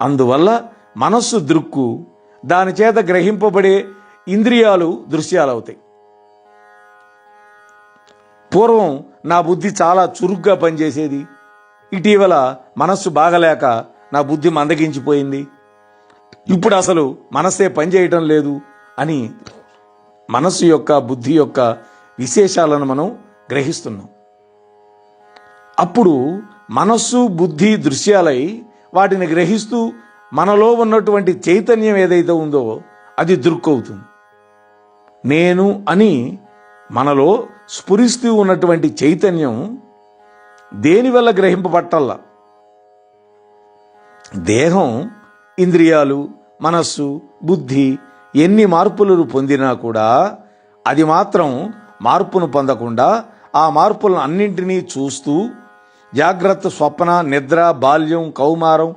అందువల్ల మనస్సు దృక్కు దాని చేత గ్రహింపబడే ఇంద్రియాలు దృశ్యాలు అవుతాయి పూర్వం నా బుద్ధి చాలా చురుగ్గా పనిచేసేది. ఇటీవల మనస్సు బాగలేక నా బుద్ధి మందగించిపోయింది. ఇప్పుడు అసలు మనస్సే పనిచేయటం లేదు అని మనస్సు యొక్క బుద్ధి యొక్క విశేషాలను మనం గ్రహిస్తున్నాం. అప్పుడు మనస్సు బుద్ధి దృశ్యాలై వాటిని గ్రహిస్తూ మనలో ఉన్నటువంటి చైతన్యం ఏదైతే ఉందో అది దృక్కవుతుంది. నేను అని మనలో స్ఫురిస్తూ ఉన్నటువంటి చైతన్యం దేనివల్ల గ్రహింపబట్టల్లా? దేహం ఇంద్రియాలు మనస్సు బుద్ధి ఎన్ని మార్పులను పొందినా కూడా అది మాత్రం మార్పును పొందకుండా ఆ మార్పులను అన్నింటినీ చూస్తూ జాగ్రత్త స్వప్న నిద్ర బాల్యం కౌమారం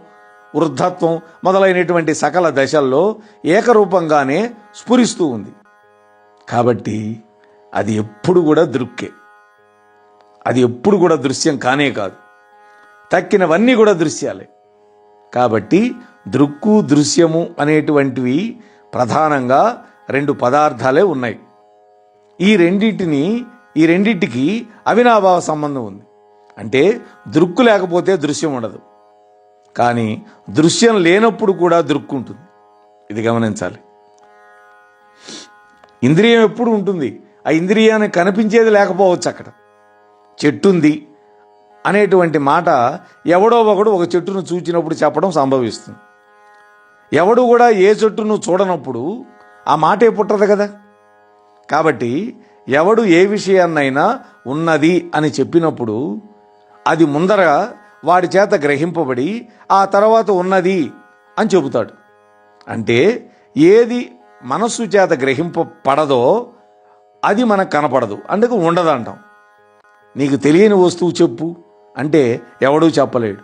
వృద్ధత్వం మొదలైనటువంటి సకల దశల్లో ఏకరూపంగానే స్ఫురిస్తూ ఉంది. కాబట్టి అది ఎప్పుడు కూడా దృక్కే. అది ఎప్పుడు కూడా దృశ్యం కానే కాదు. తక్కినవన్నీ కూడా దృశ్యాలే. కాబట్టి దృక్కు దృశ్యము అనేటువంటివి ప్రధానంగా రెండు పదార్థాలే ఉన్నాయి. ఈ రెండింటిని ఈ రెండింటికి అవినాభావ సంబంధం ఉంది. అంటే దృక్కు లేకపోతే దృశ్యం ఉండదు. కానీ దృశ్యం లేనప్పుడు కూడా దృక్కు ఉంటుంది. ఇది గమనించాలి. ఇంద్రియం ఎప్పుడు ఉంటుంది? ఆ ఇంద్రియాన్ని కనిపించేది లేకపోవచ్చు అక్కడ. చెట్టుంది అనేటువంటి మాట ఎవడో ఒకడు ఒక చెట్టును చూచినప్పుడు చెప్పడం సంభవిస్తుంది. ఎవడు కూడా ఏ చెట్టును చూడనప్పుడు ఆ మాటే పుట్టదు కదా. కాబట్టి ఎవడు ఏ విషయాన్నైనా ఉన్నది అని చెప్పినప్పుడు అది ముందర వాడి చేత గ్రహింపబడి ఆ తర్వాత ఉన్నది అని చెబుతాడు. అంటే ఏది మనస్సు చేత గ్రహింపబడదో అది మనకు కనపడదు. అందుకు ఉండదు అంటాం నీకు తెలియని వస్తువు చెప్పు. అంటే ఎవడూ చెప్పలేడు.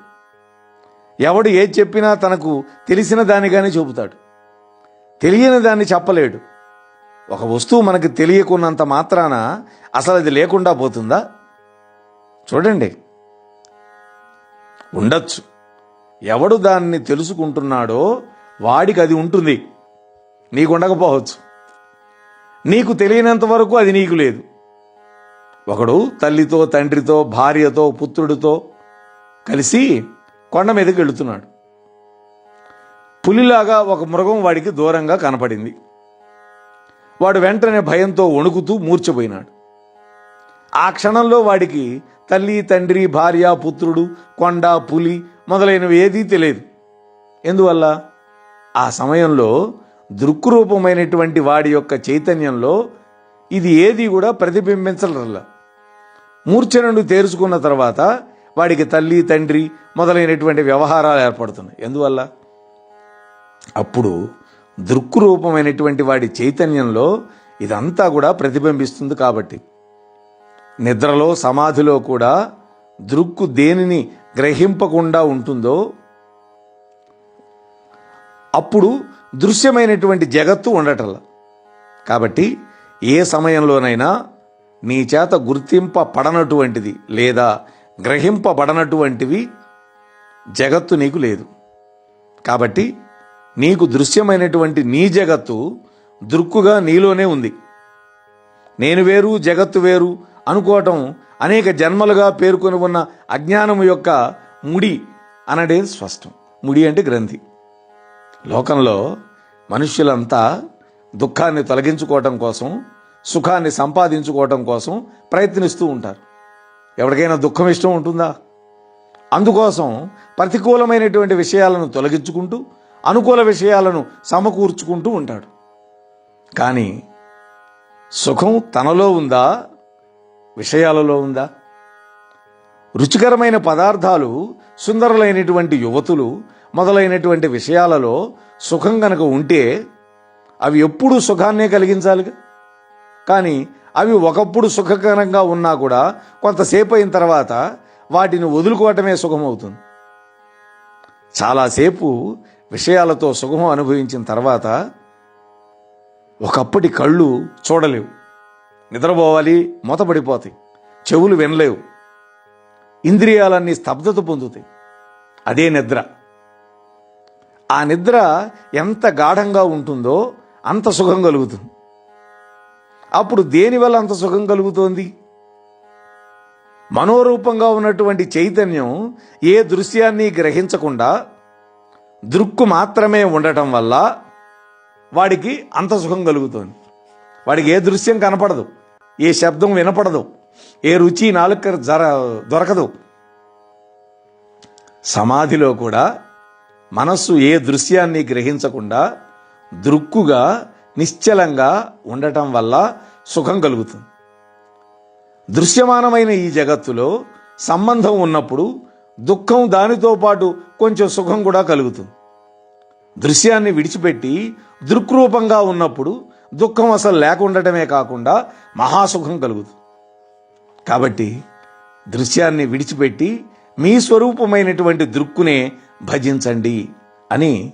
ఎవడు ఏది చెప్పినా తనకు తెలిసిన దానిగానే చెబుతాడు. తెలియని దాన్ని చెప్పలేడు. ఒక వస్తువు మనకు తెలియకున్నంత మాత్రాన అసలు అది లేకుండా పోతుందా? చూడండి. ఉండొచ్చు. ఎవడు దాన్ని తెలుసుకుంటున్నాడో వాడికి అది ఉంటుంది. నీకు ఉండకపోవచ్చు. నీకు తెలియనంత వరకు అది నీకు లేదు. ఒకడు తల్లితో తండ్రితో భార్యతో పుత్రుడితో కలిసి కొండ మీదకి వెళుతున్నాడు. పులిలాగా ఒక మృగం వాడికి దూరంగా కనపడింది. వాడు వెంటనే భయంతో వణుకుతూ మూర్చపోయినాడు ఆ క్షణంలో వాడికి తల్లి తండ్రి భార్య పుత్రుడు కొండ పులి మొదలైనవి ఏదీ తెలియదు. ఎందువల్ల? ఆ సమయంలో దృక్రూపమైనటువంటి వాడి యొక్క చైతన్యంలో ఇది ఏది కూడా ప్రతిబింబించలరల్లా మూర్ఛ నుండి తేరుచుకున్న తర్వాత వాడికి తల్లి తండ్రి మొదలైనటువంటి వ్యవహారాలు ఏర్పడుతున్నాయి. ఎందువల్ల? అప్పుడు దృక్రూపమైనటువంటి వాడి చైతన్యంలో ఇదంతా కూడా ప్రతిబింబిస్తుంది కాబట్టి. నిద్రలో సమాధిలో కూడా దృక్కు దేనిని గ్రహింపకుండా ఉంటుందో అప్పుడు దృశ్యమైనటువంటి జగత్తు ఉండటల కాబట్టి ఏ సమయంలోనైనా నీ చేత గుర్తింపబడనటువంటిది లేదా గ్రహింపబడనటువంటివి జగత్తు నీకు లేదు. కాబట్టి నీకు దృశ్యమైనటువంటి నీ జగత్తు దృక్కుగా నీలోనే ఉంది. నేను వేరు జగత్తు వేరు అనుకోవటం అనేక జన్మలుగా పేర్కొని ఉన్న అజ్ఞానం యొక్క ముడి అనడేది స్పష్టం. ముడి అంటే గ్రంథి. లోకంలో మనుష్యులంతా దుఃఖాన్ని తొలగించుకోవటం కోసం సుఖాన్ని సంపాదించుకోవటం కోసం ప్రయత్నిస్తూ ఉంటారు. ఎవరికైనా దుఃఖం ఇష్టం ఉంటుందా? అందుకోసం ప్రతికూలమైనటువంటి విషయాలను తొలగించుకుంటూ అనుకూల విషయాలను సమకూర్చుకుంటూ ఉంటాడు. కానీ సుఖం తనలో ఉందా? విషయాలలో ఉందా? రుచికరమైన పదార్థాలు సుందరులైనటువంటి యువతులు మొదలైనటువంటి విషయాలలో సుఖం కనుక ఉంటే అవి ఎప్పుడూ సుఖాన్నే కలిగించాలిగా? కానీ అవి ఒకప్పుడు సుఖకరంగా ఉన్నా కూడా కొంతసేపు అయిన తర్వాత వాటిని వదులుకోవటమే సుఖమవుతుంది. చాలాసేపు విషయాలతో సుఖం అనుభవించిన తర్వాత ఒకప్పటి కళ్ళు చూడలేవు. నిద్రపోవాలి మూతపడిపోతాయి. చెవులు వినలేవు. ఇంద్రియాలన్నీ స్తబ్దత పొందుతాయి. అదే నిద్ర. ఆ నిద్ర ఎంత గాఢంగా ఉంటుందో అంత సుఖం కలుగుతుంది. అప్పుడు దేనివల్ల అంత సుఖం కలుగుతోంది? మనోరూపంగా ఉన్నటువంటి చైతన్యం ఏ దృశ్యాన్ని గ్రహించకుండా దృక్కు మాత్రమే ఉండటం వల్ల వాడికి అంత సుఖం కలుగుతుంది. వాడికి ఏ దృశ్యం కనపడదు ఏ శబ్దం వినపడదు ఏ రుచి నాలుక జర దొరకదు. సమాధిలో కూడా మనస్సు ఏ దృశ్యాన్ని గ్రహించకుండా దృక్కుగా నిశ్చలంగా ఉండటం వల్ల సుఖం కలుగుతుంది. దృశ్యమానమైన ఈ జగత్తులో సంబంధం ఉన్నప్పుడు దుఃఖం దానితో పాటు కొంచెం సుఖం కూడా కలుగుతుంది. దృశ్యాన్ని విడిచిపెట్టి దృక్రూపంగా ఉన్నప్పుడు దుఃఖం అసలు లేకుండటమే కాకుండా మహాసుఖం కలుగుతుంది. కాబట్టి దృశ్యాన్ని విడిచిపెట్టి మీ స్వరూపమైనటువంటి దృక్కునే భజించండి అని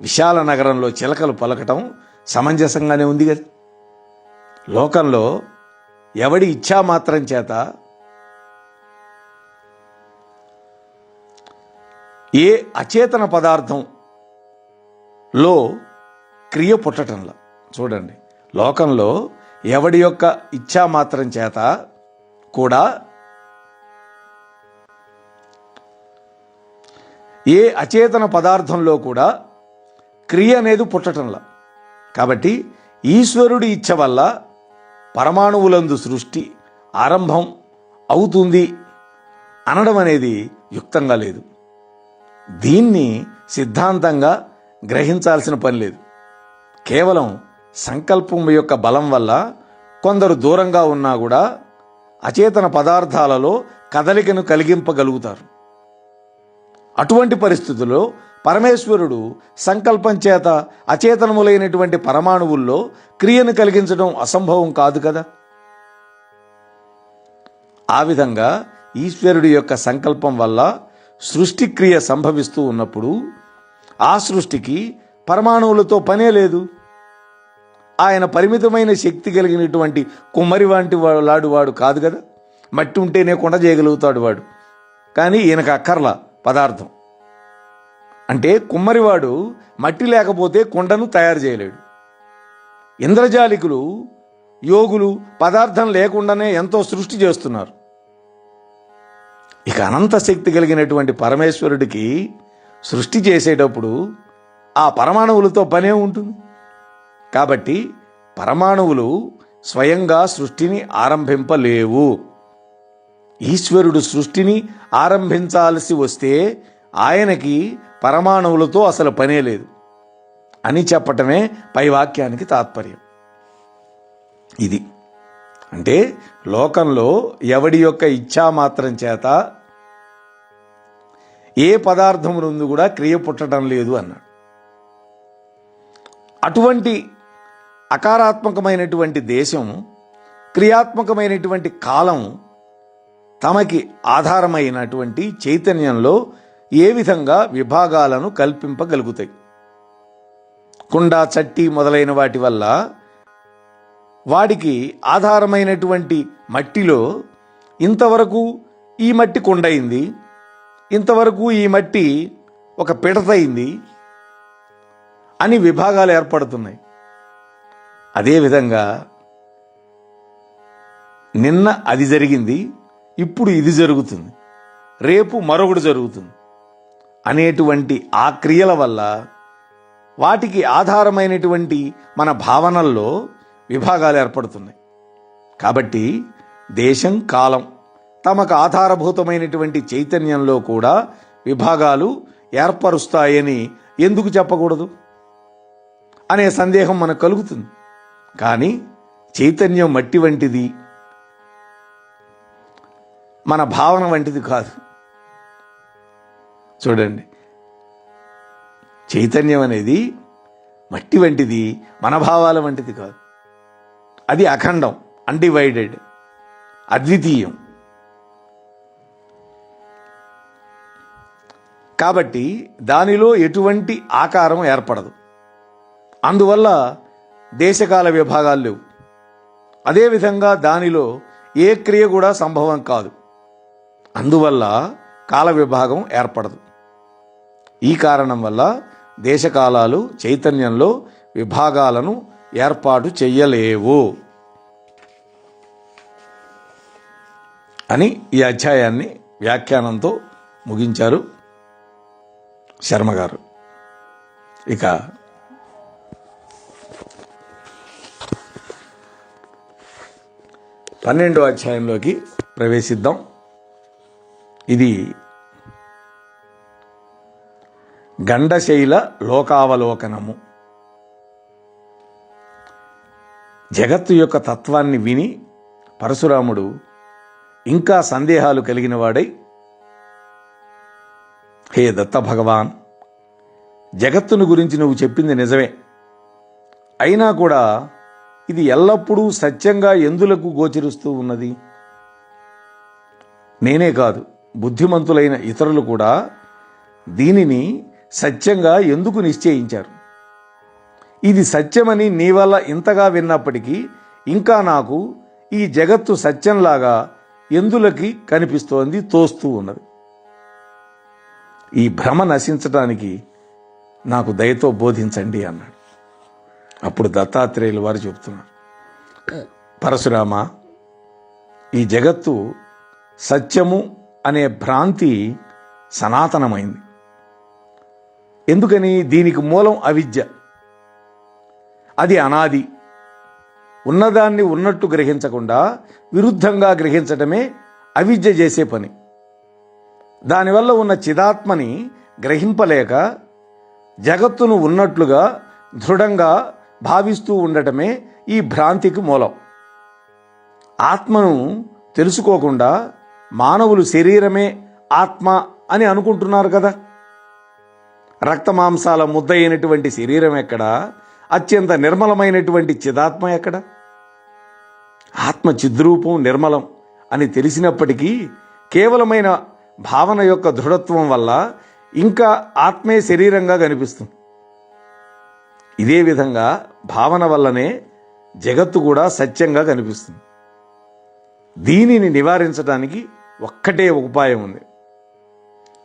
విశాల నగరంలో చిలకలు పలకటం సమంజసంగానే ఉంది కదా. లోకంలో ఎవడి ఇచ్ఛామాత్రం చేత ఏ అచేతన పదార్థం లో క్రియ పుట్టటంలా. చూడండి. లోకంలో ఎవడి యొక్క ఇచ్ఛామాత్రం చేత కూడా ఏ అచేతన పదార్థంలో కూడా క్రియ అనేది పుట్టటంలా. కాబట్టి ఈశ్వరుడి ఇచ్చ వల్ల పరమాణువులందు సృష్టి ఆరంభం అవుతుంది అనడం అనేది యుక్తంగా లేదు. దీన్ని సిద్ధాంతంగా గ్రహించాల్సిన పని లేదు. కేవలం సంకల్పం యొక్క బలం వల్ల కొందరు దూరంగా ఉన్నా కూడా అచేతన పదార్థాలలో కదలికను కలిగింపగలుగుతారు. అటువంటి పరిస్థితుల్లో పరమేశ్వరుడు సంకల్పం చేత అచేతనములైనటువంటి పరమాణువుల్లో క్రియను కలిగించడం అసంభవం కాదు కదా? ఆ విధంగా ఈశ్వరుడి యొక్క సంకల్పం వల్ల సృష్టి క్రియ సంభవిస్తూ ఉన్నప్పుడు ఆ సృష్టికి పరమాణువులతో పనే లేదు. ఆయన పరిమితమైన శక్తి కలిగినటువంటి కుమ్మరి వంటి లాడు వాడు కాదు కదా. మట్టి ఉంటేనే కొండ చేయగలుగుతాడు వాడు. కానీ ఈయనకు అక్కర్ల పదార్థం. అంటే కుమ్మరివాడు మట్టి లేకపోతే కొండను తయారు చేయలేడు. ఇంద్రజాలికులు యోగులు పదార్థం లేకుండానే ఎంతో సృష్టి చేస్తున్నారు. ఇక అనంత శక్తి కలిగినటువంటి పరమేశ్వరుడికి సృష్టి చేసేటప్పుడు ఆ పరమాణువులతో పనే ఉంటుంది. కాబట్టి పరమాణువులు స్వయంగా సృష్టిని ఆరంభింపలేవు. ఈశ్వరుడు సృష్టిని ఆరంభించాల్సి వస్తే ఆయనకి పరమాణువులతో అసలు పనే లేదు. అని చెప్పటమే పై వాక్యానికి తాత్పర్యం. ఇది అంటే లోకంలో ఎవడి యొక్క ఇచ్ఛామాత్రం చేత ఏ పదార్థం నుండి కూడా క్రియ పుట్టడం లేదు అన్నాడు. అటువంటి అకారాత్మకమైనటువంటి దేశం క్రియాత్మకమైనటువంటి కాలం తమకి ఆధారమైనటువంటి చైతన్యంలో ఏ విధంగా విభాగాలను కల్పింపగలుగుతాయి. కుండ చట్టి మొదలైన వాటి వల్ల వాడికి ఆధారమైనటువంటి మట్టిలో ఇంతవరకు ఈ మట్టి కొండయింది ఇంతవరకు ఈ మట్టి ఒక పిడతయింది అని విభాగాలు ఏర్పడుతున్నాయి. అదేవిధంగా నిన్న అది జరిగింది ఇప్పుడు ఇది జరుగుతుంది. రేపు మరొకటి జరుగుతుంది. అనేటువంటి ఆ క్రియల వల్ల వాటికి ఆధారమైనటువంటి మన భావనల్లో విభాగాలు ఏర్పడుతున్నాయి. కాబట్టి దేశం కాలం తమకు ఆధారభూతమైనటువంటి చైతన్యంలో కూడా విభాగాలు ఏర్పరుస్తాయని ఎందుకు చెప్పకూడదు? అనే సందేహం మనకు కలుగుతుంది. కానీ చైతన్యం మట్టి వంటిది. మన భావన వంటిది కాదు. చూడండి. చైతన్యం అనేది మట్టి వంటిది మన భావాల వంటిది కాదు. అది అఖండం అన్డివైడెడ్ అద్వితీయం. కాబట్టి దానిలో ఎటువంటి ఆకారం ఏర్పడదు. అందువల్ల దేశకాల విభాగాలు లేవు. అదేవిధంగా దానిలో ఏ క్రియ కూడా సంభవం కాదు. అందువల్ల కాల విభాగం ఏర్పడదు. ఈ కారణం వల్ల దేశకాలాలు చైతన్యంలో విభాగాలను ఏర్పాటు చెయ్యలేవు. అని ఈ అధ్యాయాన్ని వ్యాఖ్యానంతో ముగించారు శర్మగారు ఇక పన్నెండో అధ్యాయంలోకి ప్రవేశిద్దాం. ఇది గండశైల లోకావలోకనము. జగత్తు యొక్క తత్వాన్ని విని పరశురాముడు ఇంకా సందేహాలు కలిగిన వాడై హే దత్త భగవాన్ జగత్తును గురించి నువ్వు చెప్పింది నిజమే. అయినా కూడా ఇది ఎల్లప్పుడూ సత్యంగా ఎందులకు గోచరిస్తూ ఉన్నది? నేనే కాదు బుద్ధిమంతులైన ఇతరులు కూడా దీనిని సత్యంగా ఎందుకు నిశ్చయించారు? ఇది సత్యమని నీ వల్ల ఇంతగా విన్నప్పటికీ ఇంకా నాకు ఈ జగత్తు సత్యంలాగా ఎందులకి కనిపిస్తోంది తోస్తూ ఉన్నది. ఈ భ్రమ నశించటానికి నాకు దయతో బోధించండి అన్నాడు. అప్పుడు దత్తాత్రేయులు వారు చెబుతున్నారు. పరశురామ ఈ జగత్తు సత్యము అనే భ్రాంతి సనాతనమైంది. ఎందుకని? దీనికి మూలం అవిద్య. అది అనాది. ఉన్నదాన్ని ఉన్నట్టు గ్రహించకుండా విరుద్ధంగా గ్రహించటమే అవిద్య చేసే పని. దానివల్ల ఉన్న చిదాత్మని గ్రహింపలేక జగత్తును ఉన్నట్లుగా దృఢంగా భావిస్తూ ఉండటమే ఈ భ్రాంతికి మూలం. ఆత్మను తెలుసుకోకుండా మానవులు శరీరమే ఆత్మ అని అనుకుంటున్నారు కదా. రక్తమాంసాల ముద్ద అయినటువంటి శరీరం ఎక్కడ? అత్యంత నిర్మలమైనటువంటి చిదాత్మ ఎక్కడ? ఆత్మ చిద్రూపం నిర్మలం అని తెలిసినప్పటికీ కేవలమైన భావన యొక్క దృఢత్వం వల్ల ఇంకా ఆత్మే శరీరంగా కనిపిస్తుంది. ఇదే విధంగా భావన వల్లనే జగత్తు కూడా సత్యంగా కనిపిస్తుంది. దీనిని నివారించడానికి ఒక్కటే ఉపాయం ఉంది.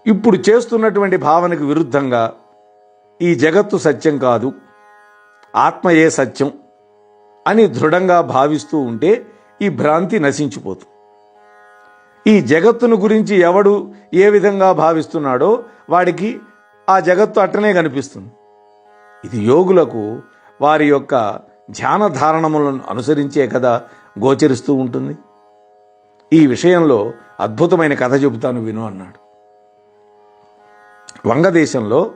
ఇప్పుడు చేస్తున్నటువంటి భావనకు విరుద్ధంగా ఈ జగత్తు సత్యం కాదు ఆత్మయే సత్యం అని దృఢంగా భావిస్తూ ఉంటే ఈ భ్రాంతి నశించిపోతుంది ఈ జగత్తును గురించి ఎవడు ఏ విధంగా భావిస్తున్నాడో వాడికి ఆ జగత్తు అట్టనే కనిపిస్తుంది. ఇది యోగులకు వారి యొక్క ధ్యాన ధారణములను అనుసరించే కదా గోచరిస్తూ ఉంటుంది. ఈ విషయంలో అద్భుతమైన కథ చెబుతాను విను అన్నాడు. వంగదేశంలో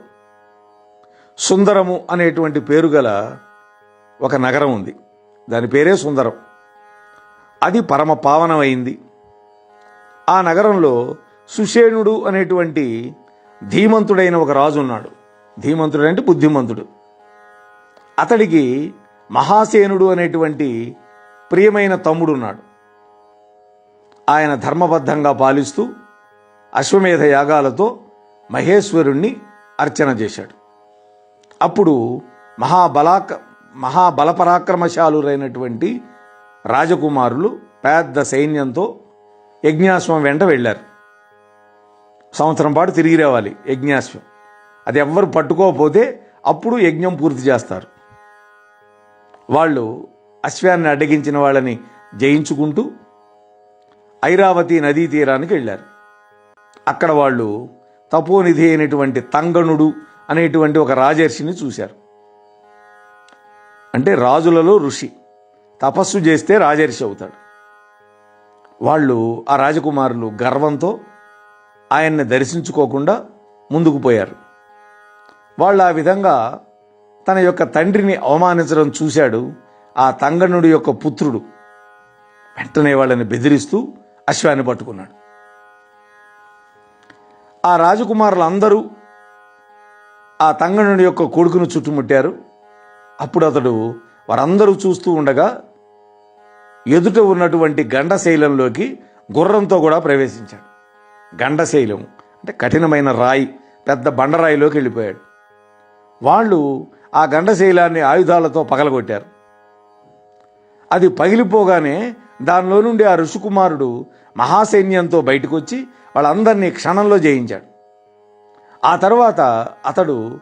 సుందరము అనేటువంటి పేరు గల ఒక నగరం ఉంది. దాని పేరే సుందరం. అది పరమ పావనమైంది. ఆ నగరంలో సుషేణుడు అనేటువంటి ధీమంతుడైన ఒక రాజు ఉన్నాడు. ధీమంతుడు అంటే బుద్ధిమంతుడు. అతడికి మహాసేనుడు అనేటువంటి ప్రియమైన తమ్ముడు ఉన్నాడు ఆయన ధర్మబద్ధంగా పాలిస్తూ అశ్వమేధ యాగాలతో మహేశ్వరుణ్ణి అర్చన చేశాడు. అప్పుడు మహాబలాక మహాబలపరాక్రమశాలురైనటువంటి రాజకుమారులు పెద్ద సైన్యంతో యజ్ఞాశ్వం వెంట వెళ్ళారు. సంవత్సరం పాటు తిరిగి రావాలి యజ్ఞాశ్వం. అది ఎవ్వరు పట్టుకోకపోతే అప్పుడు యజ్ఞం పూర్తి చేస్తారు. వాళ్ళు అశ్వాన్ని అడ్డగించిన వాళ్ళని జయించుకుంటూ ఐరావతి నదీ తీరానికి వెళ్ళారు. అక్కడ వాళ్ళు తపోనిధి అయినటువంటి తంగణుడు అనేటువంటి ఒక రాజర్షిని చూశారు. అంటే రాజులలో ఋషి తపస్సు చేస్తే రాజర్షి అవుతాడు. వాళ్ళు ఆ రాజకుమారులు గర్వంతో ఆయన్ని దర్శించుకోకుండా ముందుకు పోయారు. వాళ్ళు ఆ విధంగా తన యొక్క తండ్రిని అవమానించడం చూశాడు. ఆ తంగనుడి యొక్క పుత్రుడు వెంటనే వాళ్ళని బెదిరిస్తూ అశ్వాన్ని పట్టుకున్నాడు. ఆ రాజకుమారులు అందరూ ఆ తంగనుడి యొక్క కొడుకును చుట్టుముట్టారు. అప్పుడు అతడు వారందరూ చూస్తూ ఉండగా ఎదుట ఉన్నటువంటి గండశైలంలోకి గుర్రంతో కూడా ప్రవేశించాడు. గండశైలం అంటే కఠినమైన రాయి పెద్ద బండరాయిలోకి వెళ్ళిపోయాడు. వాళ్ళు ఆ గండశైలాన్ని ఆయుధాలతో పగలగొట్టారు. అది పగిలిపోగానే దానిలో నుండి ఆ ఋషికుమారుడు మహాసైన్యంతో బయటకు వచ్చి వాళ్ళందరినీ క్షణంలో జయించాడు. ఆ తర్వాత అతడు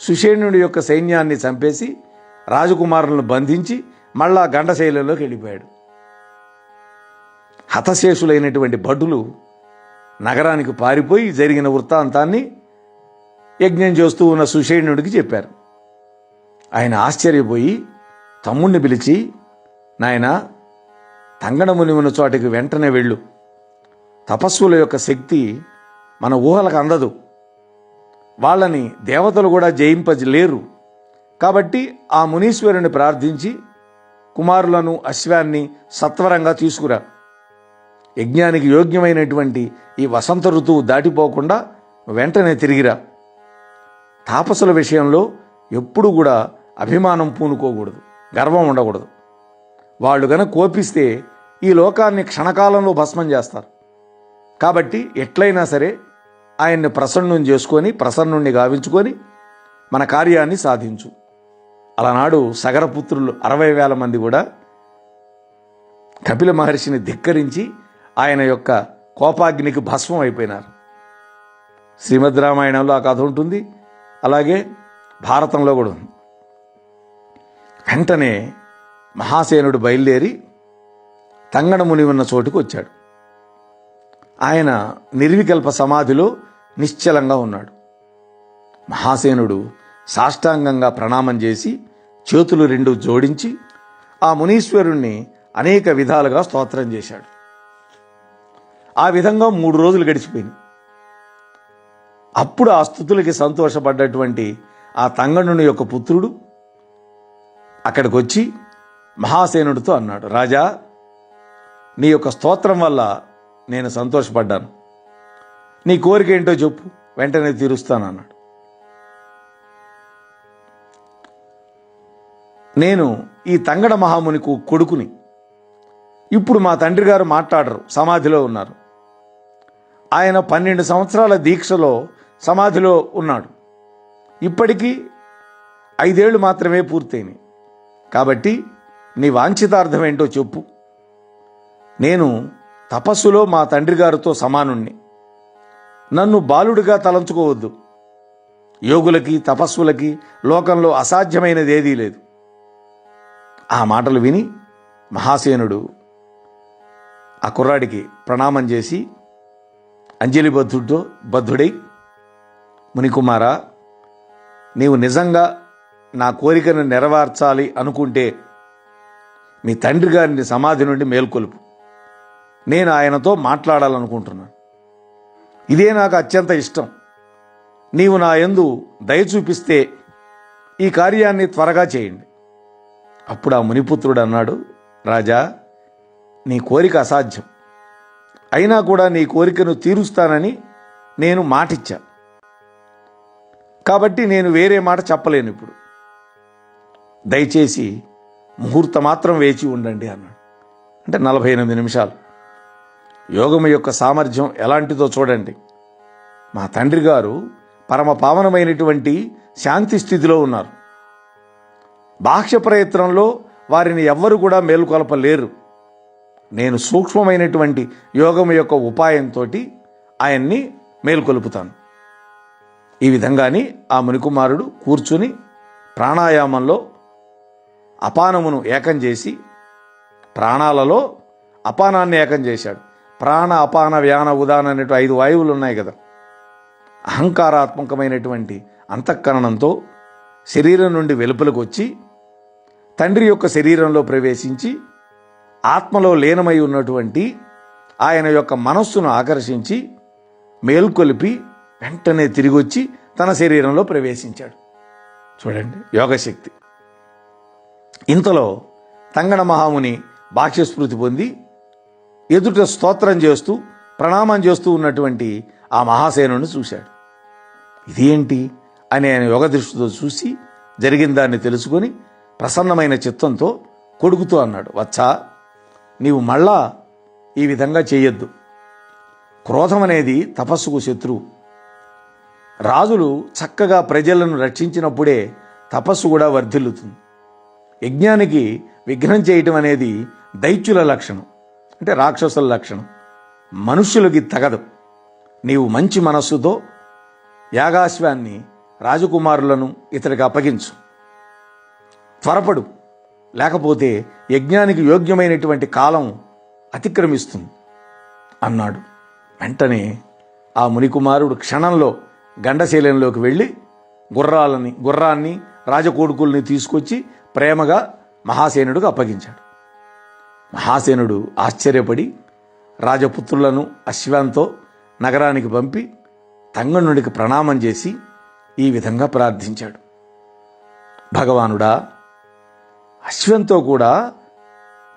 సుషేణుడి యొక్క సైన్యాన్ని చంపేసి రాజకుమారులను బంధించి మళ్ళా గండశైలంలోకి వెళ్ళిపోయాడు. హతశేషులైనటువంటి భటులు నగరానికి పారిపోయి జరిగిన వృత్తాంతాన్ని యజ్ఞం చేస్తూ ఉన్న సుషేణుడికి చెప్పారు. ఆయన ఆశ్చర్యపోయి తమ్ముణ్ణి పిలిచి నాయన తంగడముని ఉన్న చోటికి వెంటనే వెళ్ళు. తపస్సుల యొక్క శక్తి మన ఊహలకు అందదు. వాళ్ళని దేవతలు కూడా జయింపలేరు. కాబట్టి ఆ మునీశ్వరుని ప్రార్థించి కుమారులను అశ్వాన్ని సత్వరంగా తీసుకురా. యజ్ఞానికి యోగ్యమైనటువంటి ఈ వసంత ఋతువు దాటిపోకుండా వెంటనే తిరిగిరా. తాపసుల విషయంలో ఎప్పుడు కూడా అభిమానం పూనుకోకూడదు గర్వం ఉండకూడదు. వాళ్ళు గన కోపిస్తే ఈ లోకాన్ని క్షణకాలంలో భస్మం చేస్తారు. కాబట్టి ఎట్లయినా సరే ఆయన్ని ప్రసన్నం చేసుకొని ప్రసన్నుణ్ణి గావించుకొని మన కార్యాన్ని సాధించు. అలనాడు సగరపుత్రులు అరవై వేల మంది కూడా కపిల మహర్షిని ధిక్కరించి ఆయన యొక్క కోపాగ్నికి భస్మం అయిపోయినారు. శ్రీమద్ రామాయణంలో ఆ కథ ఉంటుంది. అలాగే భారతంలో కూడా. ఉంది వెంటనే మహాసేనుడు బయలుదేరి తంగడముని ఉన్న చోటుకు వచ్చాడు. ఆయన నిర్వికల్ప సమాధిలో నిశ్చలంగా ఉన్నాడు. మహాసేనుడు సాష్టాంగంగా ప్రణామం చేసి చేతులు రెండు జోడించి ఆ మునీశ్వరుణ్ణి అనేక విధాలుగా స్తోత్రం చేశాడు. ఆ విధంగా మూడు రోజులు గడిచిపోయింది అప్పుడు ఆ స్థుతులకి సంతోషపడ్డటువంటి ఆ తంగణుని యొక్క పుత్రుడు అక్కడికి వచ్చి మహాసేనుడితో అన్నాడు రాజా నీ యొక్క స్తోత్రం వల్ల నేను సంతోషపడ్డాను. నీ కోరిక ఏంటో చెప్పు వెంటనే తీరుస్తాను అన్నాడు. నేను ఈ తంగడ మహామునికి కొడుకుని. ఇప్పుడు మా తండ్రి గారు మాట్లాడరు సమాధిలో ఉన్నారు. ఆయన పన్నెండు సంవత్సరాల దీక్షలో సమాధిలో ఉన్నాడు. ఇప్పటికీ ఐదేళ్ళు మాత్రమే పూర్తయినాయి. కాబట్టి నీ వాంఛితార్థం ఏంటో చెప్పు. నేను తపస్సులో మా తండ్రి గారితో సమానుణ్ణి. నన్ను బాలుడిగా తలంచుకోవద్దు. యోగులకి తపస్సులకి లోకంలో అసాధ్యమైనది ఏదీ లేదు. ఆ మాటలు విని మహాసేనుడు ఆ కుర్రాడికి ప్రణామం చేసి అంజలి బద్ధుడితో బద్ధుడై మునికుమారా నీవు నిజంగా నా కోరికను నెరవేర్చాలి అనుకుంటే మీ తండ్రి గారిని సమాధి నుండి మేల్కొలుపు. నేను ఆయనతో మాట్లాడాలనుకుంటున్నాను. ఇదే నాకు అత్యంత ఇష్టం. నీవు నా యందు దయ చూపిస్తే ఈ కార్యాన్ని త్వరగా చేయండి. అప్పుడు ఆ మునిపుత్రుడు అన్నాడు రాజా నీ కోరిక అసాధ్యం. అయినా కూడా నీ కోరికను తీరుస్తానని నేను మాటిచ్చా. కాబట్టి నేను వేరే మాట చెప్పలేను ఇప్పుడు. దయచేసి ముహూర్త మాత్రం వేచి ఉండండి అన్నాడు. అంటే నలభై ఎనిమిది నిమిషాలు. యోగము యొక్క సామర్థ్యం ఎలాంటిదో చూడండి. మా తండ్రి గారు పరమ పావనమైనటువంటి శాంతి స్థితిలో ఉన్నారు. బాహ్య ప్రయత్నంలో వారిని ఎవ్వరు కూడా మేలుకొలపలేరు. నేను సూక్ష్మమైనటువంటి యోగం యొక్క ఉపాయంతో ఆయన్ని మేలుకొలుపుతాను. ఈ విధంగాని ఆ మునికుమారుడు కూర్చుని ప్రాణాయామంలో అపానమును ఏకం చేసి ప్రాణాలలో అపానాన్ని ఏకం చేశాడు. ప్రాణ అపాన వ్యాన ఉదాన అనేటు ఐదు వాయువులు ఉన్నాయి కదా. అహంకారాత్మకమైనటువంటి అంతఃకరణంతో శరీరం నుండి వెలుపలకు వచ్చి తండ్రి యొక్క శరీరంలో ప్రవేశించి ఆత్మలో లీనమై ఉన్నటువంటి ఆయన యొక్క మనస్సును ఆకర్షించి మేల్కొలిపి వెంటనే తిరిగి వచ్చి తన శరీరంలో ప్రవేశించాడు. చూడండి యోగశక్తి. ఇంతలో తంగణ మహాముని బాహ్యస్మృతి పొంది ఎదుట స్తోత్రం చేస్తూ ప్రణామం చేస్తూ ఉన్నటువంటి ఆ మహాసేనుని చూశాడు. ఇదేంటి అని ఆయన యోగ దృష్టితో చూసి జరిగిన దాన్ని తెలుసుకొని ప్రసన్నమైన చిత్తంతో కొడుకుతూ అన్నాడు వచ్చా నీవు మళ్ళా ఈ విధంగా చేయొద్దు. క్రోధం అనేది తపస్సుకు శత్రువు. రాజులు చక్కగా ప్రజలను రక్షించినప్పుడే తపస్సు కూడా వర్ధిల్లుతుంది. యజ్ఞానికి విఘ్నం చేయటం అనేది దైత్యుల లక్షణం అంటే రాక్షసుల లక్షణం. మనుష్యులకి తగదు. నీవు మంచి మనస్సుతో యాగాశ్వాన్ని రాజకుమారులను ఇతడికి అప్పగించు. త్వరపడు. లేకపోతే యజ్ఞానికి యోగ్యమైనటువంటి కాలం అతిక్రమిస్తుంది అన్నాడు. వెంటనే ఆ మునికుమారుడు క్షణంలో గండశైలంలోకి వెళ్ళి గుర్రాలని గుర్రాన్ని రాజకోడుకుల్ని తీసుకొచ్చి ప్రేమగా మహాసేనుడికి అప్పగించాడు. మహాసేనుడు ఆశ్చర్యపడి రాజపుత్రులను అశ్వంతో నగరానికి పంపి తంగనుడికి ప్రణామం చేసి ఈ విధంగా ప్రార్థించాడు. భగవానుడా అశ్వంతో కూడా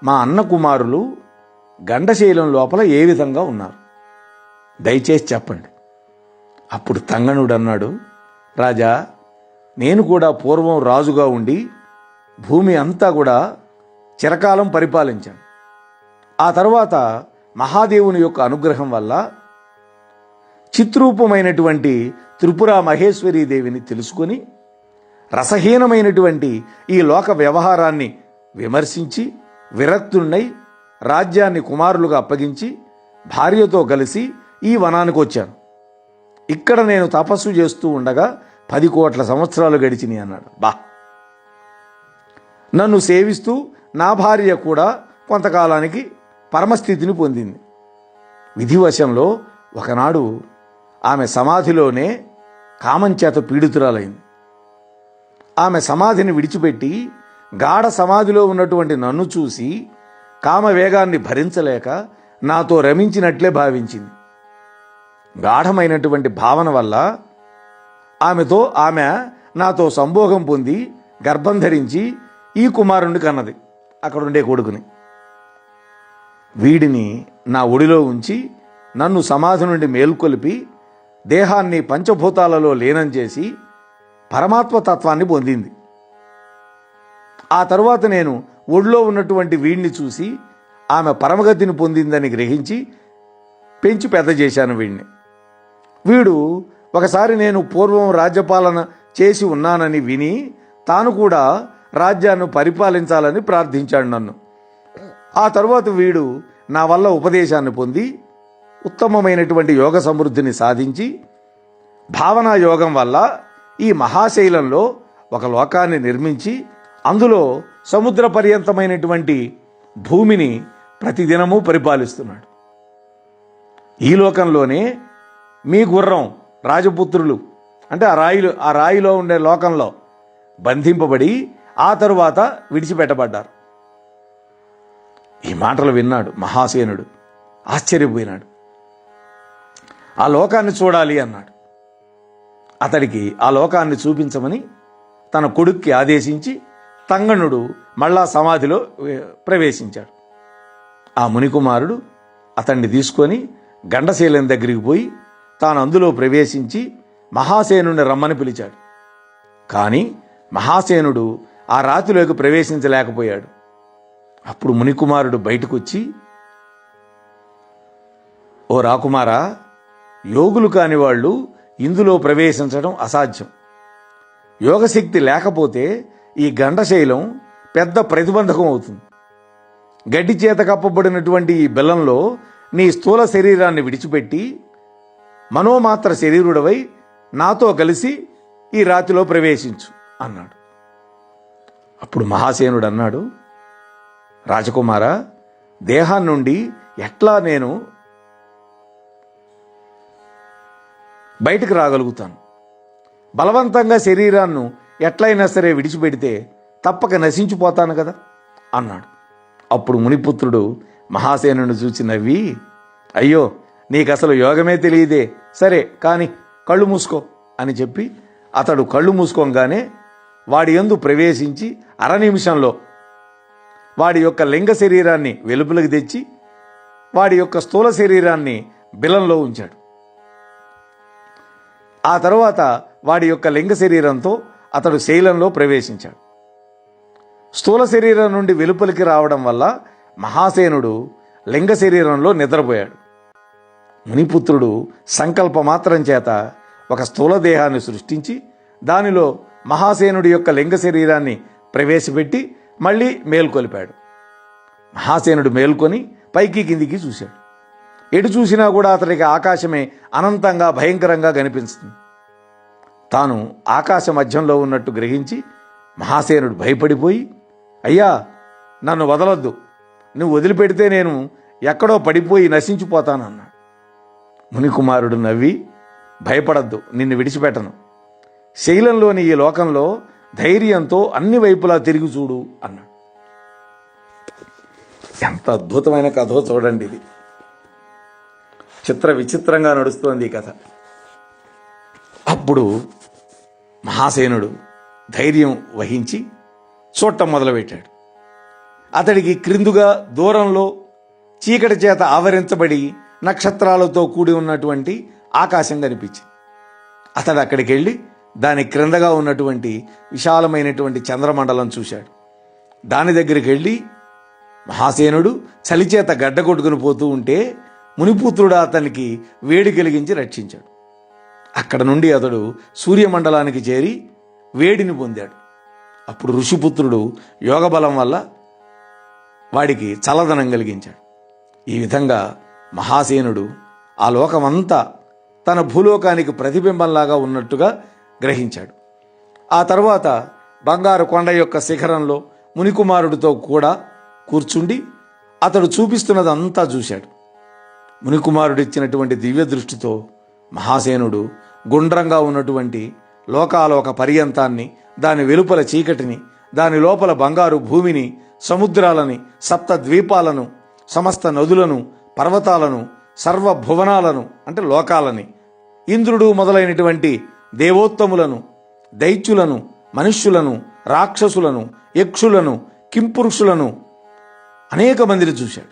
మా అన్న కుమారులు గండశైలం లోపల ఏ విధంగా ఉన్నారు? దయచేసి చెప్పండి. అప్పుడు తంగనుడు అన్నాడు రాజా నేను కూడా పూర్వం రాజుగా ఉండి భూమి అంతా కూడా చిరకాలం పరిపాలించాను. ఆ తర్వాత మహాదేవుని యొక్క అనుగ్రహం వల్ల చిత్రూపమైనటువంటి త్రిపుర మహేశ్వరీ దేవిని తెలుసుకొని రసహీనమైనటువంటి ఈ లోక వ్యవహారాన్ని విమర్శించి విరక్తున్నై రాజ్యాన్ని కుమారులుగా అప్పగించి భార్యతో కలిసి ఈ వనానికి వచ్చాను. ఇక్కడ నేను తపస్సు చేస్తూ ఉండగా పది కోట్ల సంవత్సరాలు గడిచినాయి అన్నాడు. బా. నన్ను సేవిస్తూ నా భార్య కూడా కొంతకాలానికి పరమస్థితిని పొందింది. విధివశంలో ఒకనాడు ఆమె సమాధిలోనే కామంచేత పీడితురాలైంది. ఆమె సమాధిని విడిచిపెట్టి గాఢ సమాధిలో ఉన్నటువంటి నన్ను చూసి కామ వేగాన్ని భరించలేక నాతో రమించినట్లే భావించింది. గాఢమైనటువంటి భావన వల్ల ఆమెతో ఆమె నాతో సంభోగం పొంది గర్భం ధరించి ఈ కుమారుణ్ణి కన్నది అక్కడ ఉండే కొడుకుని. వీడిని నా ఒడిలో ఉంచి నన్ను సమాధి నుండి మేల్కొలిపి దేహాన్ని పంచభూతాలలో లీనం చేసి పరమాత్మ తత్వాన్ని పొందింది. ఆ తరువాత నేను ఒడిలో ఉన్నటువంటి వీడిని చూసి ఆమె పరమగతిని పొందిందని గ్రహించి పెంచి పెద్ద చేశాను వీడిని. వీడు ఒకసారి నేను పూర్వం రాజ్యపాలన చేసి ఉన్నానని విని తాను కూడా రాజ్యాన్ని పరిపాలించాలని ప్రార్థించాడు నన్ను. ఆ తర్వాత వీడు నా వల్ల ఉపదేశాన్ని పొంది ఉత్తమమైనటువంటి యోగ సమృద్ధిని సాధించి భావనా యోగం వల్ల ఈ మహాశైలంలో ఒక లోకాన్ని నిర్మించి అందులో సముద్ర పర్యంతమైనటువంటి భూమిని ప్రతిదినము పరిపాలిస్తున్నాడు. ఈ లోకంలోనే మీ గుర్రం రాజపుత్రులు అంటే ఆ రాయిలు ఆ రాయిలో ఉండే లోకంలో బంధింపబడి ఆ తరువాత విడిచిపెట్టబడ్డారు. ఈ మాటలు విన్నాడు మహాసేనుడు. ఆశ్చర్యపోయినాడు. ఆ లోకాన్ని చూడాలి అన్నాడు. అతడికి ఆ లోకాన్ని చూపించమని తన కొడుక్కి ఆదేశించి తంగణుడు మళ్ళా సమాధిలో ప్రవేశించాడు. ఆ మునికుమారుడు అతన్ని తీసుకొని గండశీలం దగ్గరికి పోయి తాను అందులో ప్రవేశించి మహాసేనుని రమ్మని పిలిచాడు. కానీ మహాసేనుడు ఆ రాతిలోకి ప్రవేశించలేకపోయాడు. అప్పుడు మునికుమారుడు బయటకొచ్చి ఓ రాకుమారా యోగులు కాని వాళ్ళు ఇందులో ప్రవేశించడం అసాధ్యం. యోగశక్తి లేకపోతే ఈ గండశైలం పెద్ద ప్రతిబంధకం అవుతుంది. గడ్డి చేత కప్పబడినటువంటి ఈ బెల్లంలో నీ స్థూల శరీరాన్ని విడిచిపెట్టి మనోమాత్ర శరీరుడవై నాతో కలిసి ఈ రాతిలో ప్రవేశించు అన్నాడు. అప్పుడు మహాసేనుడు అన్నాడు రాజకుమార దేహాన్ని నుండి ఎట్లా నేను బయటకు రాగలుగుతాను? బలవంతంగా శరీరాన్ని ఎట్లయినా సరే విడిచిపెడితే తప్పక నశించిపోతాను కదా? అన్నాడు. అప్పుడు మునిపుత్రుడు మహాసేనుని చూసి నవ్వి అయ్యో నీకు అసలు యోగమే తెలియదే. సరే కాని కళ్ళు మూసుకో అని చెప్పి అతడు కళ్ళు మూసుకోగానే వాడి యందు ప్రవేశించి అర నిమిషంలో వాడి యొక్క లింగ శరీరాన్ని వెలుపులకు తెచ్చి వాడి యొక్క స్థూల శరీరాన్ని బిలంలో ఉంచాడు. ఆ తర్వాత వాడి యొక్క లింగ శరీరంతో అతడు శైలంలో ప్రవేశించాడు. స్థూల శరీరం నుండి వెలుపలికి రావడం వల్ల మహాసేనుడు లింగ శరీరంలో నిద్రపోయాడు. మునిపుత్రుడు సంకల్ప మాత్రం చేత ఒక స్థూల దేహాన్ని సృష్టించి దానిలో మహాసేనుడి యొక్క లింగ శరీరాన్ని ప్రవేశపెట్టి మళ్ళీ మేల్కొలిపాడు. మహాసేనుడు మేల్కొని పైకి కిందికి చూశాడు. ఎటు చూసినా కూడా అతడికి ఆకాశమే అనంతంగా భయంకరంగా కనిపిస్తుంది. తాను ఆకాశ మధ్యంలో ఉన్నట్టు గ్రహించి మహాసేనుడు భయపడిపోయి అయ్యా నన్ను వదలొద్దు. నువ్వు వదిలిపెడితే నేను ఎక్కడో పడిపోయి నశించిపోతానన్నాడు మునికుమారుడు నవ్వి భయపడద్దు నిన్ను విడిచిపెట్టను. శైలంలోని ఈ లోకంలో ధైర్యంతో అన్ని వైపులా తిరిగి చూడు అన్నాడు. ఎంత అద్భుతమైన కథో చూడండి ఇది. చిత్ర విచిత్రంగా నడుస్తోంది ఈ కథ. అప్పుడు మహాసేనుడు ధైర్యం వహించి చూడటం మొదలుపెట్టాడు. అతడికి క్రిందుగా దూరంలో చీకటి చేత ఆవరించబడి నక్షత్రాలతో కూడి ఉన్నటువంటి ఆకాశం కనిపించింది. అతడు అక్కడికి వెళ్ళి దాని క్రిందగా ఉన్నటువంటి విశాలమైనటువంటి చంద్రమండలం చూశాడు. దాని దగ్గరికి వెళ్ళి మహాసేనుడు చలిచేత గడ్డ కొట్టుకుని పోతూ ఉంటే మునిపుత్రుడు అతనికి వేడి కలిగించి రక్షించాడు. అక్కడ నుండి అతడు సూర్యమండలానికి చేరి వేడిని పొందాడు. అప్పుడు ఋషిపుత్రుడు యోగబలం వల్ల వాడికి చల్లదనం కలిగించాడు. ఈ విధంగా మహాసేనుడు ఆ లోకమంతా తన భూలోకానికి ప్రతిబింబంలాగా ఉన్నట్టుగా గ్రహించాడు. ఆ తర్వాత బంగారు కొండ యొక్క శిఖరంలో మునికుమారుడితో కూడా కూర్చుండి అతడు చూపిస్తున్నదంతా చూశాడు. మునికుమారుడు ఇచ్చినటువంటి దివ్య దృష్టితో మహాసేనుడు గుండ్రంగా ఉన్నటువంటి లోకాలోక పర్యంతాన్ని దాని వెలుపల చీకటిని దాని లోపల బంగారు భూమిని సముద్రాలని సప్త ద్వీపాలను సమస్త నదులను పర్వతాలను సర్వ భువనాలను అంటే లోకాలని ఇంద్రుడు మొదలైనటువంటి దేవోత్తములను దైత్యులను మనుష్యులను రాక్షసులను యక్షులను కింపురుషులను అనేక మందిని చూశాడు.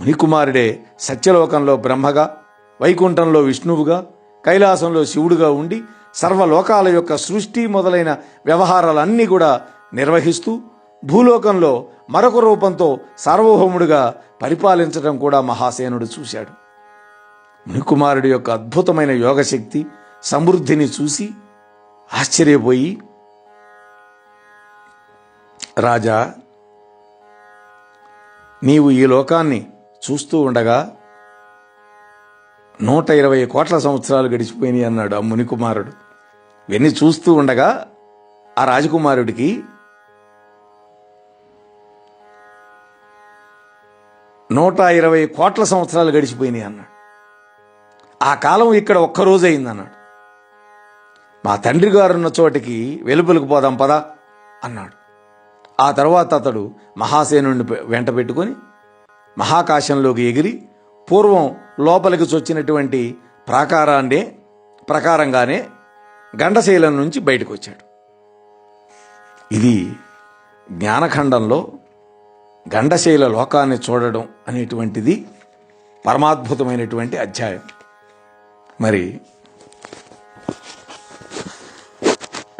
మునికుమారుడే సత్యలోకంలో బ్రహ్మగా వైకుంఠంలో విష్ణువుగా కైలాసంలో శివుడుగా ఉండి సర్వలోకాల యొక్క సృష్టి మొదలైన వ్యవహారాలన్నీ కూడా నిర్వహిస్తూ భూలోకంలో మరొక రూపంతో సార్వభౌముడిగా పరిపాలించడం కూడా మహాసేనుడు చూశాడు. మునికుమారుడి యొక్క అద్భుతమైన యోగశక్తి సమృద్ధిని చూసి ఆశ్చర్యపోయి రాజా నీవు ఈ లోకాన్ని చూస్తూ ఉండగా నూట ఇరవై కోట్ల సంవత్సరాలు గడిచిపోయినాయి అన్నాడు ఆ మునికుమారుడు. ఇవన్నీ చూస్తూ ఉండగా ఆ రాజకుమారుడికి నూట ఇరవై కోట్ల సంవత్సరాలు గడిచిపోయినాయి అన్నాడు. ఆ కాలం ఇక్కడ ఒక్కరోజు అయింది అన్నాడు మా తండ్రి గారు ఉన్న చోటికి వెలుపలికి పోదాం పదా అన్నాడు. ఆ తర్వాత అతడు మహాసేనుడిని వెంట పెట్టుకొని మహాకాశంలోకి ఎగిరి పూర్వం లోపలికి చొచ్చినటువంటి ప్రాకారాన్నే ప్రకారంగానే గండశైలం నుంచి బయటకు వచ్చాడు ఇది జ్ఞానఖండంలో గండశైల లోకాన్ని చూడడం అనేటువంటిది పరమాద్భుతమైనటువంటి అధ్యాయం. మరి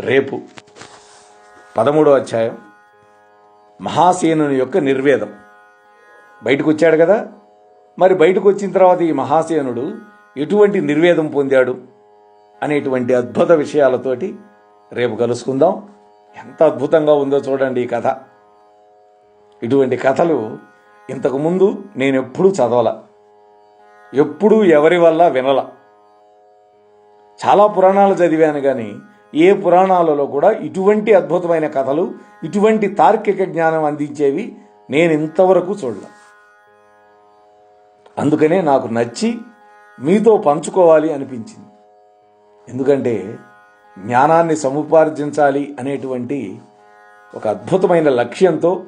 రేపు పదమూడో అధ్యాయం మహాసేనుని యొక్క నిర్వేదం. బయటకు వచ్చాడు కదా? మరి బయటకు వచ్చిన తర్వాత ఈ మహాసేనుడు ఎటువంటి నిర్వేదం పొందాడు అనేటువంటి అద్భుత విషయాలతోటి రేపు కలుసుకుందాం. ఎంత అద్భుతంగా ఉందో చూడండి ఈ కథ. ఇటువంటి కథలు ఇంతకుముందు నేను ఎప్పుడూ చదవల. ఎప్పుడూ ఎవరి వల్ల వినల. చాలా పురాణాలు చదివాను కానీ ఏ పురాణాలలో కూడా ఇటువంటి అద్భుతమైన కథలు ఇటువంటి తార్కిక జ్ఞానం అందించేవి నేను ఇంతవరకు చూడలే. అందుకనే నాకు నచ్చి మీతో పంచుకోవాలి అనిపించింది. ఎందుకంటే జ్ఞానాన్ని సముపార్జించాలి అనేటువంటి ఒక అద్భుతమైన లక్ష్యంతో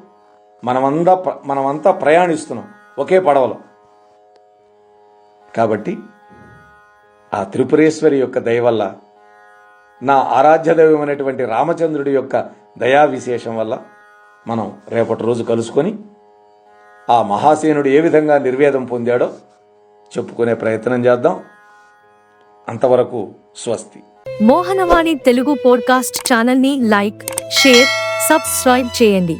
మనమంతా మనమంతా ప్రయాణిస్తున్నాం ఒకే పడవలో. కాబట్టి ఆ త్రిపురేశ్వరి యొక్క దయ వల్ల నా ఆరాధ్య దైవమైనటువంటి రామచంద్రుడి యొక్క దయా విశేషం వల్ల మనం రేపటి రోజు కలుసుకొని ఆ మహాసేనుడు ఏ విధంగా నిర్వేదం పొందాడో చెప్పుకునే ప్రయత్నం చేద్దాం. అంతవరకు స్వస్తి. మోహనవాణి తెలుగు పోడ్కాస్ట్ ఛానల్ని లైక్ షేర్ సబ్స్క్రైబ్ చేయండి.